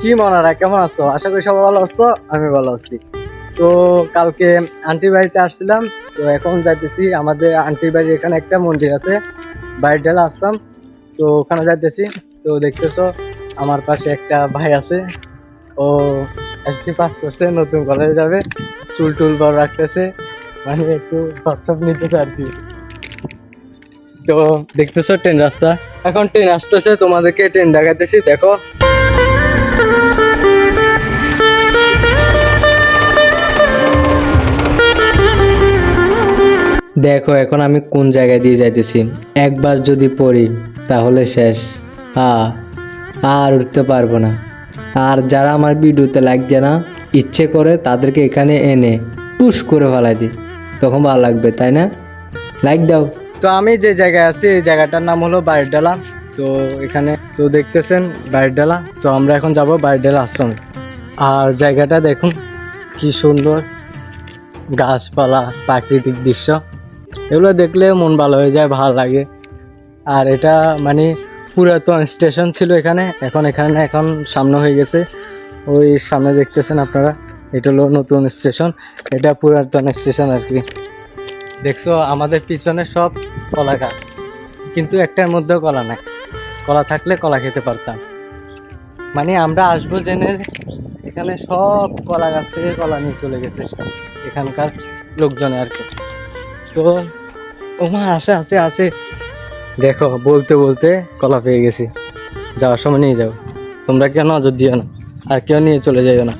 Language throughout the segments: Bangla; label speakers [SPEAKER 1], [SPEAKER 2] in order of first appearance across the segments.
[SPEAKER 1] কি মনারা, কেমন আছো? আশা করি সবাই ভালো আছো, আমি ভালো আছি। তো কালকে আন্টির বাড়িতে আসছিলাম, তো এখন যাইতেছি আমাদের আন্টির বাড়ির এখানে একটা মন্দির আছে, বাইরডালা আসলাম তো ওখানে যাইতেছি, তো দেখতেছো আমার পাশে একটা ভাই আছে, ও এসসি পাস করছে, নতুন কলেজে যাবে, চুল টুল বড় রাখতেছে মানে একটু হোয়াটসঅ্যাপ নিতেছে আর কি তো দেখতেছো ট্রেন রাস্তা। এখন ট্রেন আসতেছে, তোমাদেরকে ট্রেন দেখাইতেছি, দেখো। দেখো, এখন আমি কোন জায়গায় দিয়ে যাইতেছি? একবার যদি পড়ি, তাহলে শেষ। আ, আর উঠতে পারব না। আর যারা আমার ভিডিওতে দেয় না, ইচ্ছে করে তাদেরকে এখানে এনে পুশ করে ফেলাই দিই। তখন ভালো লাগবে, তাই না? লাইক দাও। তো আমি যে জায়গায় আছি, এই জায়গাটার নাম হলো বাইরডালা তো এখানে তো দেখতেছেন বাইরডালা তো আমরা এখন যাব বাইরডালা আশ্রমে। আর জায়গাটা দেখুন, কি সুন্দর। গাছপালা, প্রাকৃতিক দৃশ্য। এগুলো দেখলে মন ভালো হয়ে যায়, ভালো লাগে। আর এটা মানে পুরাতন স্টেশন ছিল এখানে, এখন এখানে, এখন সামনে হয়ে গেছে। ওই সামনে দেখতেছেন আপনারা, এটা হলো নতুন স্টেশন, এটা পুরাতন স্টেশন আর কি। দেখছ, আমাদের পিছনে সব কলা গাছ, কিন্তু একটার মধ্যেও কলা নাই। কলা থাকলে কলা খেতে পারতাম। মানে আমরা আসব জেনে এখানে সব কলা গাছ থেকে কলা নিয়ে চলে গেছে। এখানকার লোকজনে আর কি। তো ওমা, আসে আসে আসে। দেখো, বলতে বলতে কলা পেয়ে গেছি। যাওয়ার সময় নিয়ে যাও। তোমরা কেউ নজর দিও না? আর কেউ নিয়ে চলে যাইও না।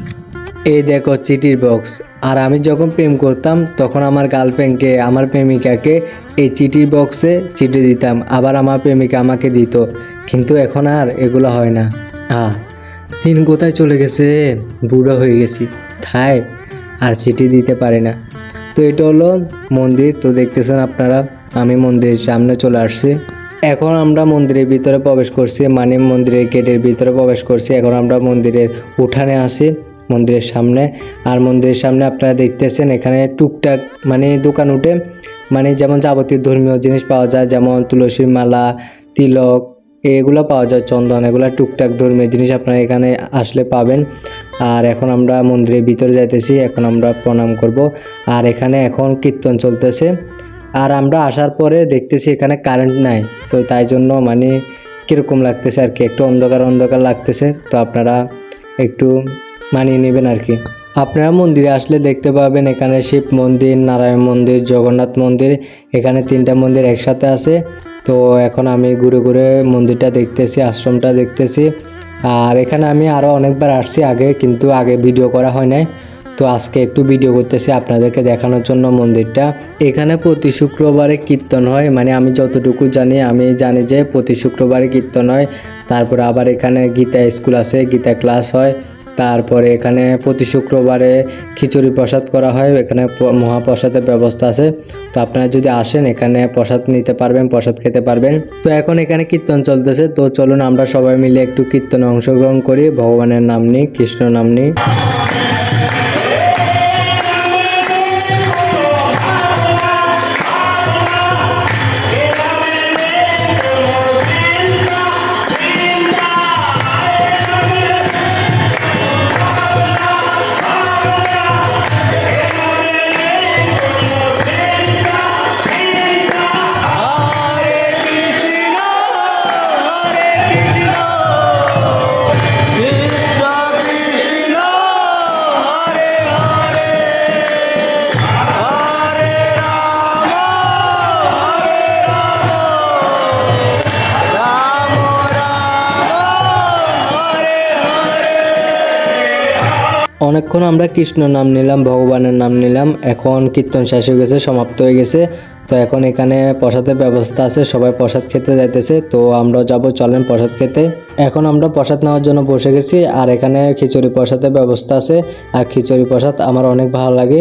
[SPEAKER 1] এই দেখো চিঠির বক্স। আর আমি যখন প্রেম করতাম, তখন আমার গার্লফ্রেন্ডকে, আমার প্রেমিকাকে এই চিঠির বক্সে চিঠি দিতাম। আবার আমার প্রেমিকা আমাকে দিত। কিন্তু এখন আর এগুলো হয় না। হ্যাঁ দিন কোথায় চলে গেছে? বুড়ো হয়ে গেছি। থায় আর চিঠি দিতে পারে না। তো এটা হলো মন্দির। তো দেখতেছেন আপনারা, আমি মন্দিরের সামনে চলে আসছি। এখন আমরা মন্দিরের ভিতরে প্রবেশ করছি মানে মন্দিরের গেটের ভিতরে প্রবেশ করছি। এখন আমরা মন্দিরের উঠানে আসি মন্দিরের সামনে। আর মন্দিরের সামনে আপনারা দেখতেছেন এখানে টুকটাক মানে দোকান উঠে মানে যেমন যাবতীয় ধর্মীয় জিনিস পাওয়া যায়, যেমন তুলসীর মালা, তিলক, এগুলো পাওয়া যায়, চন্দন, এগুলো টুকটাক ধর্মীয় জিনিস আপনারা এখানে আসলে পাবেন। আর এখন আমরা মন্দিরের ভিতরে যাইতেছি, এখন আমরা প্রণাম করব। আর এখানে এখন কীর্তন চলতেছে। আর আমরা আসার পরে দেখতেছি এখানে কারেন্ট নাই, তো তাই জন্য মানে কীরকম লাগতেছে আর কি, একটু অন্ধকার অন্ধকার লাগতেছে, তো আপনারা একটু মানিয়ে নেবেন আর কি। আপনারা মন্দিরে আসলে দেখতে পাবেন এখানে শিব মন্দির, নারায়ণ মন্দির, জগন্নাথ মন্দির, এখানে তিনটা মন্দির একসাথে আছে। তো এখন আমি ঘুরে ঘুরে মন্দিরটা দেখতেছি, আশ্রমটা দেখতেছি। আর এখানে আমি আরও অনেকবার আসছি আগে, কিন্তু আগে ভিডিও করা হয় নাই। তো আজকে একটু ভিডিও করতেছি আপনাদেরকে দেখানোর জন্য মন্দিরটা। এখানে প্রতি শুক্রবারে কীর্তন হয় মানে আমি যতটুকু জানি, আমি জানি যে প্রতি শুক্রবারে কীর্তন হয়। তারপর আবার এখানে গীতা স্কুল আছে, গীতা ক্লাস হয়। তারপরে এখানে প্রতি শুক্রবারে খিচুড়ি প্রসাদ করা হয়, এখানে মহাপ্রসাদের ব্যবস্থা আছে। তো আপনারা যদি আসেন, এখানে প্রসাদ নিতে পারবেন, প্রসাদ খেতে পারবেন। তো এখন এখানে কীর্তন চলতেছে। তো চলুন আমরা সবাই মিলে একটু কীর্তনে অংশগ্রহণ করি। ভগবানের নাম নিই কৃষ্ণ নাম নিই অনেকক্ষণ আমরা কৃষ্ণ নাম নিলাম, ভগবানের নাম নিলাম। এখন কীর্তন শেষ হয়ে গেছে, সমাপ্ত হয়ে গেছে। তো এখন এখানে প্রসাদের ব্যবস্থা আছে, সবাই প্রসাদ খেতে যাইতেছে। তো আমরা যাব, চলেন প্রসাদ খেতে। এখন আমরা প্রসাদ নেওয়ার জন্য বসে গেছি, আর এখানে খিচুড়ি প্রসাদের ব্যবস্থা আছে। আর খিচুড়ি প্রসাদ আমার অনেক ভালো লাগে।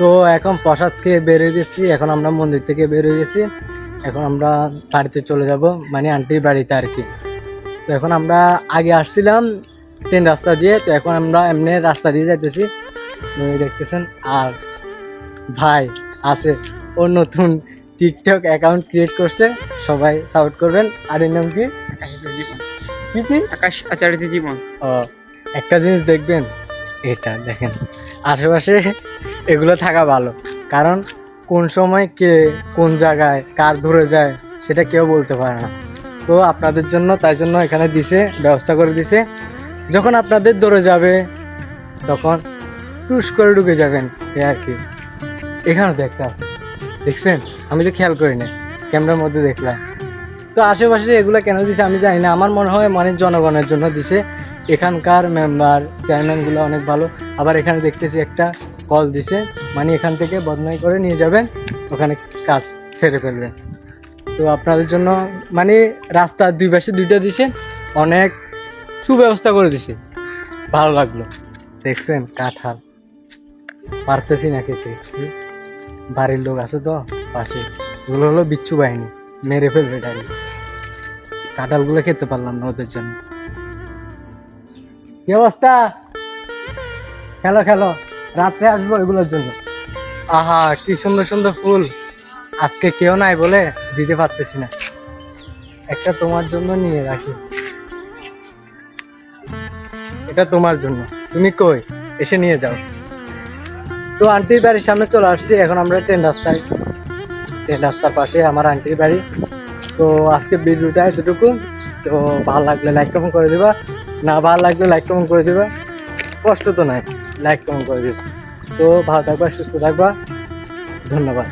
[SPEAKER 1] তো এখন প্রসাদ খেয়ে বের হয়ে গেছি, এখন আমরা মন্দির থেকে বের হয়ে গেছি। এখন আমরা বাড়িতে চলে যাব মানে আন্টির বাড়িতে আর কি। তো এখন আমরা আগে আসছিলাম ট্রেন রাস্তা দিয়ে তো এখন আমরা এমনি রাস্তা দিয়ে যাইতেছি। দেখতেছেন আর ভাই আছে ও নতুন টিকটক অ্যাকাউন্ট ক্রিয়েট করছে। সবাই সাপোর্ট করবেন। আর এর নাম কি?
[SPEAKER 2] আকাশ
[SPEAKER 1] কি কি?
[SPEAKER 2] আকাশ আচার্য জীবন।
[SPEAKER 1] ও
[SPEAKER 2] একটা জিনিস দেখবেন এটা দেখেন আশেপাশে এগুলো থাকা ভালো। কারণ কোন সময় কে কোন জায়গায় কার ধরে যায় সেটা কেউ বলতে পারে না। তো আপনাদের জন্য তাই জন্য এখানে দিছে ব্যবস্থা করে দিছে। যখন আপনাদের ধরে যাবে, তখন টুস করে ঢুকে যাবেন এ আর কি। এখানে দেখতে দেখছেন? আমি তো খেয়াল করি না ক্যামেরার মধ্যে দেখলাম। তো আশেপাশে এগুলো কেন দিছে আমি জানি না। আমার মনে হয় মানে জনগণের জন্য দিছে। এখানকার মেম্বার চেয়ারম্যানগুলো অনেক ভালো। আবার এখানে দেখতেছি একটা কল দিছে। মানে এখান থেকে বদনাই করে নিয়ে যাবেন, ওখানে কাজ সেরে ফেলবেন। তো আপনাদের জন্য মানে রাস্তার দুই পাশে দুইটা দিছে। অনেক সুব্যবস্থা করে দিছে। ভালো লাগল। দেখছেন, কাঁঠাল। পারতেছি না খেতে। বাড়ির লোক আছে তো, পাশে। ওগুলো হলো বিচ্ছু বাহিনী। মেরে ফেলবে ডাইরেক্ট। কাঁঠালগুলো খেতে পারলাম না ওদের জন্য। কি অবস্থা? খেলো খেলো। রাত্রে আসব এগুলোর জন্য। আহা, কি সুন্দর সুন্দর ফুল। আজকে কেউ নাই বলে দিতে পারতেছি না। একটা তোমার জন্য নিয়ে রাখি। এটা তোমার জন্য। তুমি কই? এসে নিয়ে যাও। তো আন্টির বাড়ির সামনে চলে আসছি। এখন আমরা ট্রেন রাস্তায়। ট্রেন রাস্তার পাশে আমার আন্টির বাড়ি। তো আজকে ভিডিওটা এতটুকু। তো ভালো লাগলে লাইক কমেন্ট করে দিবা। না ভালো লাগলে লাইক কমেন্ট করে দিবা। কষ্ট তো নাই। লাইক কমেন্ট করে দিবা। তো ভালো থাকবা, সুস্থ থাকবা। ধন্যবাদ।